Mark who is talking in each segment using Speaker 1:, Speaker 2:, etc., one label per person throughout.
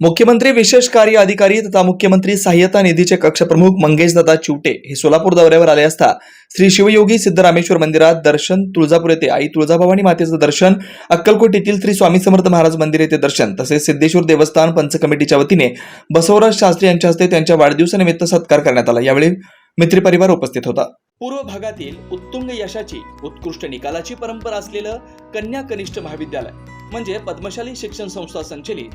Speaker 1: मुख्यमंत्री विशेष कार्य अधिकारी तथा मुख्यमंत्री सहाय्यता निधीचे कक्षप्रमुख मंगेशदादा चिवटे हे सोलापूर दौऱ्यावर आले असता श्री शिवयोगी सिद्धरामेश्वर मंदिरात दर्शन तुळजापूर येथे आई तुळजाभवानी मातेचं दर्शन अक्कलकोट येथील श्री स्वामी समर्थ महाराज मंदिर येथे दर्शन तसेच सिद्धेश्वर देवस्थान पंच कमिटीच्या वतीने बसवराज शास्त्री यांच्या हस्ते त्यांच्या वाढदिवसानिमित्त सत्कार करण्यात आला. यावेळी मित्रपरिवार उपस्थित होता. पूर्व भागातील उत्तुंग यशाची उत्कृष्ट निकालाची परंपरा असलेलं कन्या कनिष्ठ महाविद्यालय म्हणजे पद्मशाली शिक्षण संस्था संचलित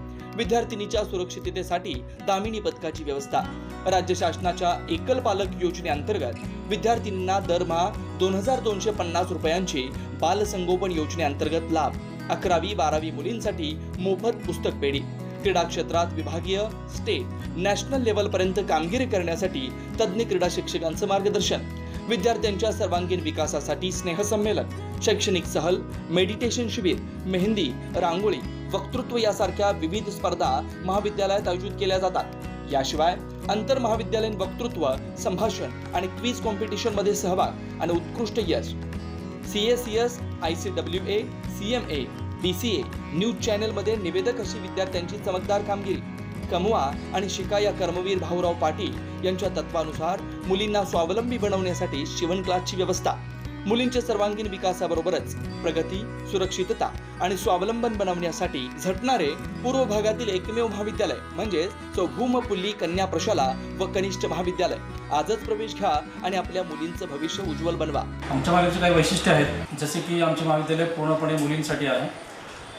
Speaker 1: विद्यार्थिनीच्या सुरक्षिततेसाठी दामिनी पथकाची व्यवस्था. राज्य शासनाच्या एकल पालक योजनेअंतर्गत विद्यार्थिनींना दरमहा दोन हजार दोनशे पन्नास रुपयांची बालसंगोपन योजनेअंतर्गत लाभ. अकरावी बारावी मुलींसाठी मोफत पुस्तक पेढी. क्रीडा क्षेत्रात विभागीय स्टेट नॅशनल लेवलपर्यंत कामगिरी करण्यासाठी तज्ज्ञ क्रीडा शिक्षकांचं मार्गदर्शन. विद्यार्थ्यांच्या सर्वांगीण विकासासाठी स्नेहसंमेलन शैक्षणिक सहल मेडिटेशन शिबिर मेहंदी रांगोळी वक्तृत्व यासारख्या विविध स्पर्धा महाविद्यालयात आयोजित केल्या जातात. याशिवाय आंतर महाविद्यालयीन वक्तृत्व संभाषण आणि क्विज कॉम्पिटिशनमध्ये सहभाग आणि उत्कृष्ट यश. C S C S I C W A C M A D C A news चॅनलमध्ये निवेदक अशी विद्यार्थ्यांची चमकदार कामगिरी. कमवा आणि शिका या कर्मवीर भाऊराव पाटील यांच्या तत्वानुसार मुलींना स्वावलंबी बनवण्यासाठी शिवण क्लासची व्यवस्था. मुलींच्या सर्वांगीण विकासाबरोबरच प्रगती सुरक्षितता आणि स्वावलंबन बनवण्यासाठी झटणारे पूर्व भागातील एकमेव महाविद्यालय म्हणजे चौभूमपुल्ली कन्या प्रशाला व कनिष्ठ महाविद्यालय. आजच प्रवेश घ्या आणि आपल्या मुलींचं भविष्य उज्ज्वल बनवा.
Speaker 2: आमच्या महाविद्यालयाचे काही वैशिष्ट्य आहेत जसे की आमचे महाविद्यालय पूर्णपणे मुलींसाठी आहे.